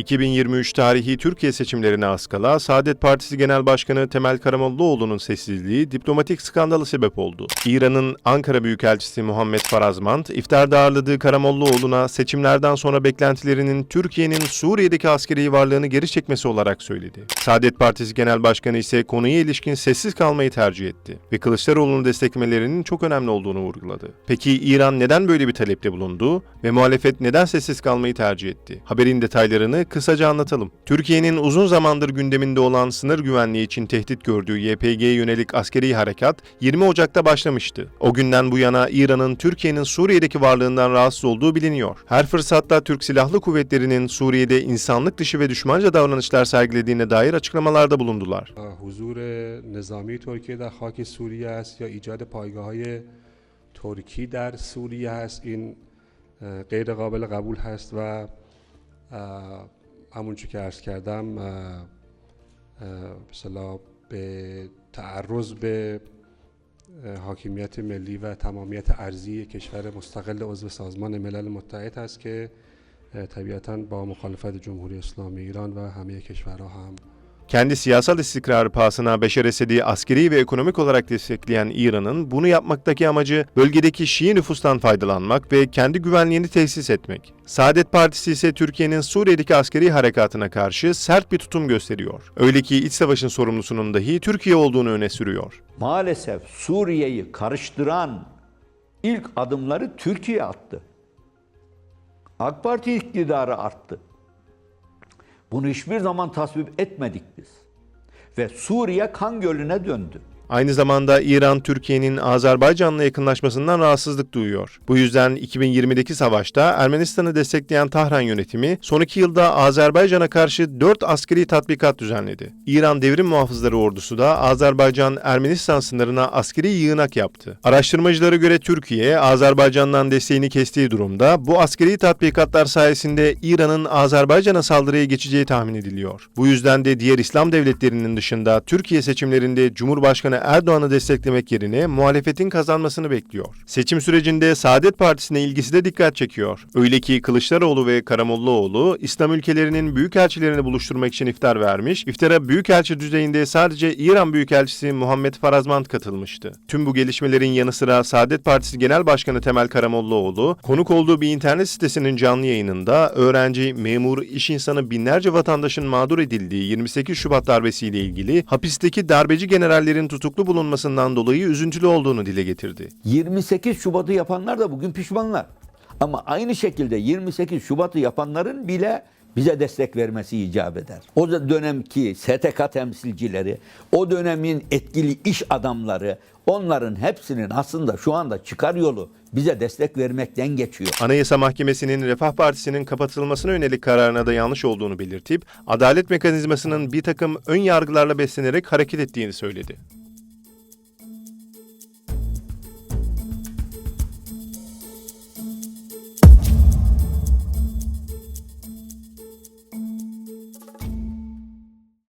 2023 tarihi Türkiye seçimlerine az kala Saadet Partisi Genel Başkanı Temel Karamollaoğlu'nun sessizliği diplomatik skandala sebep oldu. İran'ın Ankara Büyükelçisi Muhammed Farazmand, iftarda ağırladığı Karamollaoğlu'na seçimlerden sonra beklentilerinin Türkiye'nin Suriye'deki askeri varlığını geri çekmesi olarak söyledi. Saadet Partisi Genel Başkanı ise konuya ilişkin sessiz kalmayı tercih etti ve Kılıçdaroğlu'nu desteklemelerinin çok önemli olduğunu vurguladı. Peki İran neden böyle bir talepte bulundu ve muhalefet neden sessiz kalmayı tercih etti? Haberin detaylarını kısaca anlatalım. Türkiye'nin uzun zamandır gündeminde olan sınır güvenliği için tehdit gördüğü YPG'ye yönelik askeri harekat 20 Ocak'ta başlamıştı. O günden bu yana İran'ın Türkiye'nin Suriye'deki varlığından rahatsız olduğu biliniyor. Her fırsatta Türk Silahlı Kuvvetleri'nin Suriye'de insanlık dışı ve düşmanca davranışlar sergilediğine dair açıklamalarda bulundular. حضور نظامی ترکیه در خاک سوریه است یا ایجاد پایگاه های ترکی در سوریه هست این اه، غیر قابل قبول هست و اه، همونچه که عرض کردم اه، به تعرض به حاکمیت ملی و تمامیت ارضی کشور مستقل عضو سازمان ملل متحد است که طبیعتا با مخالفت جمهوری اسلامی ایران و همه کشورها هم Kendi siyasal istikrarı pahasına Beşer Esed'i askeri ve ekonomik olarak destekleyen İran'ın bunu yapmaktaki amacı bölgedeki Şii nüfustan faydalanmak ve kendi güvenliğini tesis etmek. Saadet Partisi ise Türkiye'nin Suriye'deki askeri harekatına karşı sert bir tutum gösteriyor. Öyle ki iç savaşın sorumlusunun dahi Türkiye olduğunu öne sürüyor. Maalesef Suriye'yi karıştıran ilk adımları Türkiye attı. AK Parti iktidarı arttı. Bunu hiçbir zaman tasvip etmedik biz. Ve Suriye kan gölüne döndü. Aynı zamanda İran, Türkiye'nin Azerbaycan'la yakınlaşmasından rahatsızlık duyuyor. Bu yüzden 2020'deki savaşta Ermenistan'ı destekleyen Tahran yönetimi son iki yılda Azerbaycan'a karşı 4 askeri tatbikat düzenledi. İran Devrim Muhafızları Ordusu da Azerbaycan-Ermenistan sınırına askeri yığınak yaptı. Araştırmacılara göre Türkiye, Azerbaycan'dan desteğini kestiği durumda bu askeri tatbikatlar sayesinde İran'ın Azerbaycan'a saldırıya geçeceği tahmin ediliyor. Bu yüzden de diğer İslam devletlerinin dışında Türkiye seçimlerinde Cumhurbaşkanı Erdoğan'ı desteklemek yerine muhalefetin kazanmasını bekliyor. Seçim sürecinde Saadet Partisi'ne ilgisi de dikkat çekiyor. Öyle ki Kılıçdaroğlu ve Karamollaoğlu İslam ülkelerinin büyükelçilerini buluşturmak için iftar vermiş. İftara büyükelçi düzeyinde sadece İran Büyükelçisi Muhammed Farazmand katılmıştı. Tüm bu gelişmelerin yanı sıra Saadet Partisi Genel Başkanı Temel Karamollaoğlu konuk olduğu bir internet sitesinin canlı yayınında öğrenci, memur, iş insanı binlerce vatandaşın mağdur edildiği 28 Şubat darbesiyle ilgili hapisteki darbeci generallerin tutuklu bulunmasından dolayı üzüntülü olduğunu dile getirdi. 28 Şubat'ı yapanlar da bugün pişmanlar. Ama aynı şekilde 28 Şubat'ı yapanların bile bize destek vermesi icap eder. O dönemki STK temsilcileri, o dönemin etkili iş adamları, onların hepsinin aslında şu anda çıkar yolu bize destek vermekten geçiyor. Anayasa Mahkemesi'nin Refah Partisi'nin kapatılmasına yönelik kararına da yanlış olduğunu belirtip, adalet mekanizmasının bir takım ön yargılarla beslenerek hareket ettiğini söyledi.